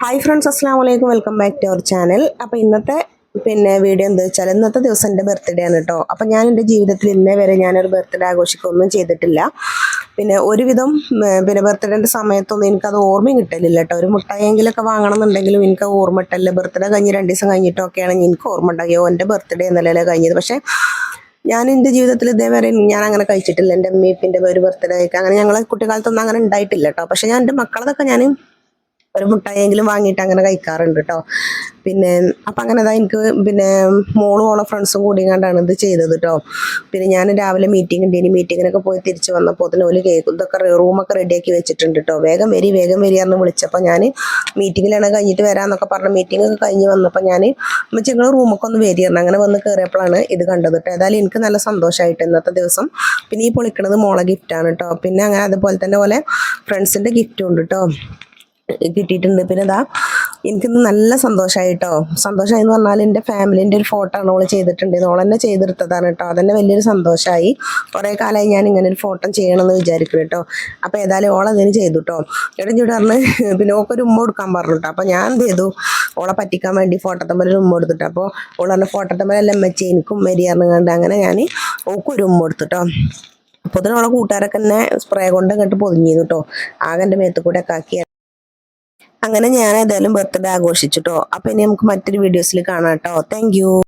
Hi friends അസ്സാം വലൈക്കും welcome back to our channel അപ്പോൾ ഇന്നത്തെ പിന്നെ വീഡിയോ എന്താ വെച്ചാൽ ഇന്നത്തെ ദിവസം എന്റെ ബർത്ത്ഡേ ആണ് കേട്ടോ അപ്പം ഞാൻ എന്റെ ജീവിതത്തിൽ ഇന്നേ വരെ ഞാനൊരു ബർത്ത്ഡേ ആഘോഷിക്കുകയൊന്നും ചെയ്തിട്ടില്ല. പിന്നെ ഒരുവിധം പിന്നെ ബർത്ത്ഡേന്റെ സമയത്തൊന്നും എനിക്കത് ഓർമ്മയും കിട്ടലില്ല കേട്ടോ ഒരു മുട്ടായെങ്കിലൊക്കെ വാങ്ങണം എന്നുണ്ടെങ്കിലും എനിക്ക് ഓർമ്മ ഇട്ടല്ലേ. ബർത്ത്ഡേ കഴിഞ്ഞ് രണ്ട് ദിവസം കഴിഞ്ഞിട്ടൊക്കെയാണ് എനിക്ക് ഓർമ്മ ഉണ്ടാകുകയോ എന്റെ ബർത്ത്ഡേ എന്നല്ലേ കഴിഞ്ഞത്? പക്ഷേ ഞാൻ എന്റെ ജീവിതത്തിൽ ഇതേവരെ ഞാൻ അങ്ങനെ കഴിച്ചിട്ടില്ല എന്റെ അമ്മീപ്പിന്റെ ഒരു ബർത്ത്ഡേ ഒക്കെ അങ്ങനെ ഞങ്ങളെ കുട്ടിക്കാലത്തൊന്നും അങ്ങനെ ഉണ്ടായിട്ടില്ല കേട്ടോ പക്ഷെ ഞാൻ എന്റെ മക്കളതൊക്കെ ഞാൻ ഒരു മുട്ടായെങ്കിലും വാങ്ങിയിട്ട് അങ്ങനെ കഴിക്കാറുണ്ട് കേട്ടോ പിന്നെ അപ്പം അങ്ങനെ അതാ എനിക്ക് പിന്നെ മോളും ഓളെ ഫ്രണ്ട്സും കൂടി കണ്ടാണ് ഇത് ചെയ്തത് കേട്ടോ പിന്നെ ഞാൻ രാവിലെ മീറ്റിംഗ് ഉണ്ട്. ഇനി മീറ്റിങ്ങിനൊക്കെ പോയി തിരിച്ച് വന്നപ്പോൾ അതിന് ഒരു കേക്ക് ഇതൊക്കെ റൂമൊക്കെ റെഡിയാക്കി വെച്ചിട്ടുണ്ട് കേട്ടോ വേഗം വരി വേഗം വരി എന്ന് വിളിച്ചപ്പോൾ ഞാൻ മീറ്റിങ്ങിലാണ് കഴിഞ്ഞിട്ട് വരാമെന്നൊക്കെ പറഞ്ഞ മീറ്റിംഗ് ഒക്കെ കഴിഞ്ഞ് വന്നപ്പോൾ ഞാൻ നിങ്ങൾ റൂമൊക്കെ ഒന്ന് വരിയിരുന്നു അങ്ങനെ വന്ന് കയറിയപ്പോഴാണ് ഇത് കണ്ടത് കേട്ടോ ഏതായാലും എനിക്ക് നല്ല സന്തോഷമായിട്ട് ഇന്നത്തെ ദിവസം പിന്നെ ഈ പൊളിക്കണത് മോളെ ഗിഫ്റ്റാണ് കേട്ടോ പിന്നെ അങ്ങനെ അതുപോലെ തന്നെ പോലെ ഫ്രണ്ട്സിന്റെ ഗിഫ്റ്റും ഉണ്ട് കേട്ടോ കിട്ടിയിട്ടുണ്ട്. പിന്നെ ഇതാ എനിക്കിന്ന് നല്ല സന്തോഷമായി കേട്ടോ സന്തോഷമായി എന്ന് പറഞ്ഞാൽ എന്റെ ഫാമിലിന്റെ ഒരു ഫോട്ടോ ആണ് ഓൾ ചെയ്തിട്ടുണ്ട്. ഓൾ തന്നെ ചെയ്തെടുത്തതാണ് കേട്ടോ. അതന്നെ വലിയൊരു സന്തോഷമായി കുറേ കാലമായി ഞാൻ ഇങ്ങനെ ഒരു ഫോട്ടോ ചെയ്യണമെന്ന് വിചാരിക്കുന്നു കേട്ടോ. അപ്പോൾ ഏതായാലും ഓൾ അതിന് ചെയ്തു കേട്ടോ. ഇവിടെ ചൂടാറിന് പിന്നെ ഓക്കൊരു ഉമ്മ കൊടുക്കാൻ പറഞ്ഞു കേട്ടോ. അപ്പോൾ ഞാൻ എന്ത് ചെയ്തു? ഓളെ പറ്റിക്കാൻ വേണ്ടി ഫോട്ടോത്തമ്മൽ ഒരു ഉമ്മ എടുത്തിട്ട് അപ്പോൾ ഓൾ പറഞ്ഞ ഫോട്ടോത്തമ്മലെല്ലാം വെച്ച് എനിക്കും മരിയാറിന് കണ്ട് അങ്ങനെ ഞാൻ ഓക്കൊരു ഉമ്മ എടുത്തിട്ടോ അപ്പോൾ തന്നെ ഓളെ കൂട്ടുകാരൊക്കെ തന്നെ സ്പ്രേ കൊണ്ട് അങ്ങോട്ട് പൊതിഞ്ഞിരുന്നു കേട്ടോ. ആകെ എന്റെ മേത്ത് കൂടെ ഒക്കെ ആക്കി അങ്ങനെ ഞാൻ ഏതായാലും ബർത്ത്ഡേ ആഘോഷിച്ചിട്ടോ. അപ്പൊ ഇനി നമുക്ക് മറ്റൊരു വീഡിയോസിൽ കാണാം കേട്ടോ. താങ്ക്